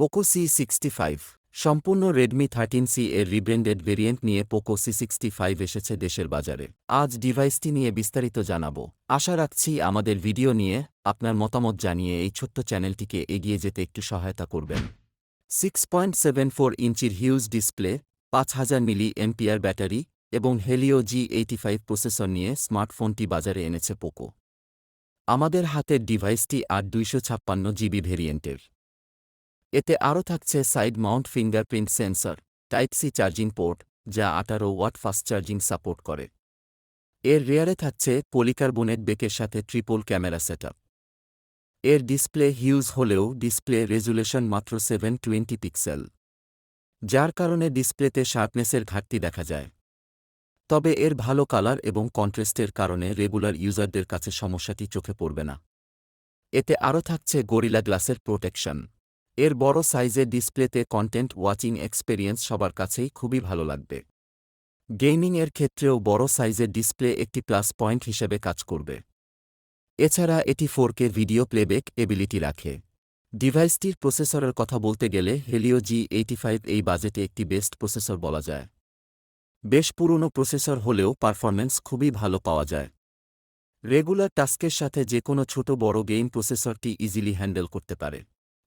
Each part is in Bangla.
পোকো সি সিক্সটি ফাইভ সম্পূর্ণ রেডমি থার্টিন সি এর রিব্র্যান্ডেড ভেরিয়েন্ট নিয়ে পোকো সি সিক্সটি ফাইভ এসেছে দেশের বাজারে। আজ ডিভাইসটি নিয়ে বিস্তারিত জানাব। আশা রাখছি আমাদের ভিডিও নিয়ে আপনার মতামত জানিয়ে এই ছোট্ট চ্যানেলটিকে এগিয়ে যেতে একটু সহায়তা করবেন। সিক্স পয়েন্ট সেভেন ফোর ইঞ্চির হিউজ ডিসপ্লে পাঁচ হাজার মিলি এমপিআর ব্যাটারি এবং Helio G eighty five processor নিয়ে স্মার্টফোনটি বাজারে এনেছে পোকো আমাদের হাতের ডিভাইসটি আট দুইশো ছাপ্পান্ন জিবি ভেরিয়েন্টের এতে আরও থাকছে side mount fingerprint sensor, type C charging port, যা আঠারো ওয়াট ফাস্ট চার্জিং সাপোর্ট করে। এর রেয়ারে থাকছে পলিকার্বনেট বেকের সাথে ট্রিপল ক্যামেরা সেটআপ। এর ডিসপ্লে হিউজ হলেও ডিসপ্লে রেজুলেশন মাত্র সেভেন টোয়েন্টি পিক্সেল, যার কারণে ডিসপ্লেতে শার্পনেসের ঘাটতি দেখা যায়। তবে এর ভালো কালার এবং কন্ট্রেস্টের কারণে রেগুলার ইউজারদের কাছে সমস্যাটি চোখে পড়বে না। এতে আরও থাকছে গরিলা গ্লাসের প্রোটেকশন। এর বড় সাইজের ডিসপ্লেতে কন্টেন্ট ওয়াচিং এক্সপেরিয়েন্স সবার কাছেই খুবই ভালো লাগবে। গেমিং এর ক্ষেত্রেও বড় সাইজের ডিসপ্লে একটি প্লাস পয়েন্ট হিসেবে কাজ করবে। এছাড়া এটি ফোরকে ভিডিও প্লেব্যাক এবিলিটি রাখে। ডিভাইসটির প্রসেসরের কথা বলতে গেলে হেলিও জি এইটি ফাইভ এই বাজেটে একটি বেস্ট প্রসেসর বলা যায়। বেশ পুরনো প্রসেসর হলেও পারফরম্যান্স খুবই ভালো পাওয়া যায়। রেগুলার টাস্কের সাথে যে কোনো ছোট বড় গেম প্রসেসরটি ইজিলি হ্যান্ডেল করতে পারে।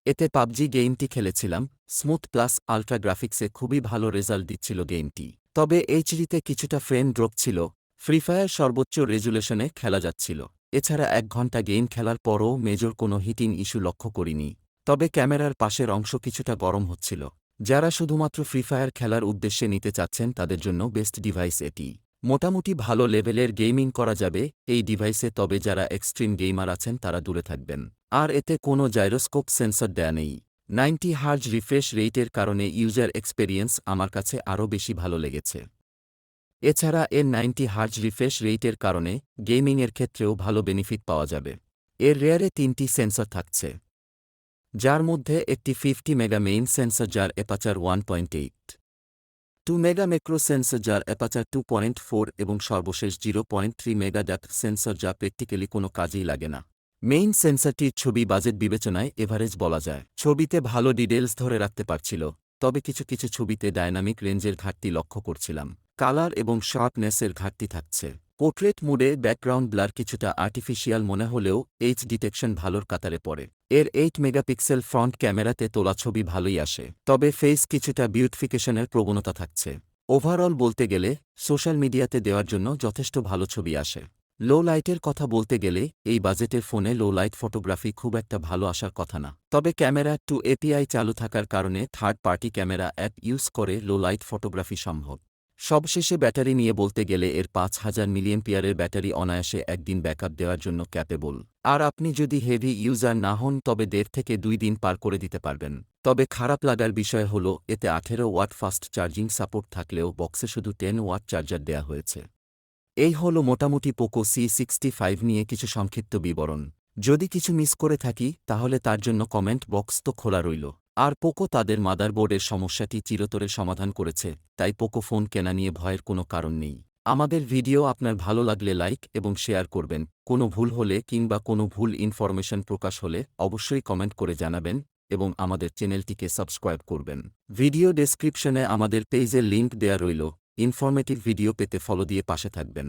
এতে পাবজি গেমটি খেলেছিলাম, স্মুথ প্লাস আল্ট্রা গ্রাফিক্সে খুবই ভালো রেজাল্ট দিচ্ছিল গেমটি। তবে এইচডিতে কিছুটা ফ্রেম ড্রপ ছিল, ফ্রি ফায়ার সর্বোচ্চ রেজুলেশনে খেলা যাচ্ছিল। এছাড়া এক ঘণ্টা গেম খেলার পরও মেজর কোনো হিটিং ইস্যু লক্ষ্য করিনি। তবে ক্যামেরার পাশের অংশ কিছুটা গরম হচ্ছিল। যারা শুধুমাত্র ফ্রি ফায়ার খেলার উদ্দেশ্যে নিতে চাচ্ছেন তাদের জন্য বেস্ট ডিভাইস এটি। মোটামুটি ভালো লেভেলের গেমিং করা যাবে এই ডিভাইসে, তবে যারা এক্সট্রিম গেমার আছেন তারা দূরে থাকবেন। আর এতে কোনো জাইরোস্কোপ সেন্সর দেয়া নেই। নাইনটি হার্জ রিফ্রেশ রেটের কারণে ইউজার এক্সপেরিয়েন্স আমার কাছে আরও বেশি ভালো লেগেছে। এছাড়া এর নাইনটি হার্জ রিফ্রেশ রেটের কারণে গেমিংয়ের ক্ষেত্রেও ভালো বেনিফিট পাওয়া যাবে। এর রেয়ারে তিনটি সেন্সর থাকছে, যার মধ্যে একটি ফিফটি মেগা মেইন সেন্সর যার aperture one point eight two mega macro sensor যার অ্যাপাচার টু পয়েন্ট ফোর এবং সর্বশেষ জিরো পয়েন্ট থ্রি মেগা ডাক সেন্সর যা প্র্যাকটিক্যালি কোনো কাজেই লাগে না। মেইন সেন্সরটির ছবি বাজেট বিবেচনায় এভারেজ বলা যায়। ছবিতে ভালো ডিটেলস ধরে রাখতে পারছিল, তবে কিছু কিছু ছবিতে ডায়নামিক রেঞ্জের ঘাটতি লক্ষ্য করছিলাম। কালার এবং শার্পনেসের ঘাটতি থাকছে। পোর্ট্রেট মুডে ব্যাকগ্রাউন্ড ব্লার কিছুটা আর্টিফিশিয়াল মনে হলেও এইচ ডিটেকশন ভালোর কাতারে পড়ে। এর এইট মেগাপিক্সেল ফ্রন্ট ক্যামেরাতে তোলা ছবি ভালোই আসে, তবে ফেস কিছুটা বিউটিফিকেশনের প্রবণতা থাকছে। ওভারঅল বলতে গেলে সোশ্যাল মিডিয়াতে দেওয়ার জন্য যথেষ্ট ভালো ছবি আসে। লো লাইটের কথা বলতে গেলে, এই বাজেটের ফোনে লো লাইট ফটোগ্রাফি খুব একটা ভালো আসার কথা না। তবে ক্যামেরা টু এপিআই চালু থাকার কারণে third party camera app use করে লো লাইট ফটোগ্রাফি সম্ভব। সবশেষে ব্যাটারি নিয়ে বলতে গেলে এর পাঁচ হাজার মিলিয়ন পিয়ারের ব্যাটারি অনায়াসে একদিন ব্যাকআপ দেওয়ার জন্য ক্যাপেবল। আর আপনি যদি হেভি ইউজার না হন, তবে দেড় থেকে দুই দিন পার করে দিতে পারবেন। তবে খারাপ লাগার বিষয় হল, এতে আঠেরো ওয়াট ফাস্ট চার্জিং সাপোর্ট থাকলেও বক্সে শুধু টেন ওয়াট চার্জার দেয়া হয়েছে। এই হল মোটামুটি পোকো সি সিক্সটি ফাইভ নিয়ে কিছু সংক্ষিপ্ত বিবরণ। যদি কিছু মিস করে থাকি, তাহলে তার জন্য কমেন্ট বক্স তো খোলা রইল। আর পোকো তাদের মাদারবোর্ডের সমস্যাটি চিরতরে সমাধান করেছে, তাই পোকো ফোন কেনা নিয়ে ভয়ের কোনো কারণ নেই। আমাদের ভিডিও আপনার ভালো লাগলে লাইক এবং শেয়ার করবেন, কোনো ভুল হলে কিংবা কোনো ভুল ইনফরমেশন প্রকাশ হলে অবশ্যই কমেন্ট করে জানাবেন এবং আমাদের চ্যানেলটিকে সাবস্ক্রাইব করবেন। ভিডিও ডেসক্রিপশনে আমাদের পেজের লিঙ্ক দেয়া রইল, ইনফরমেটিভ ভিডিও পেতে ফলো দিয়ে পাশে থাকবেন।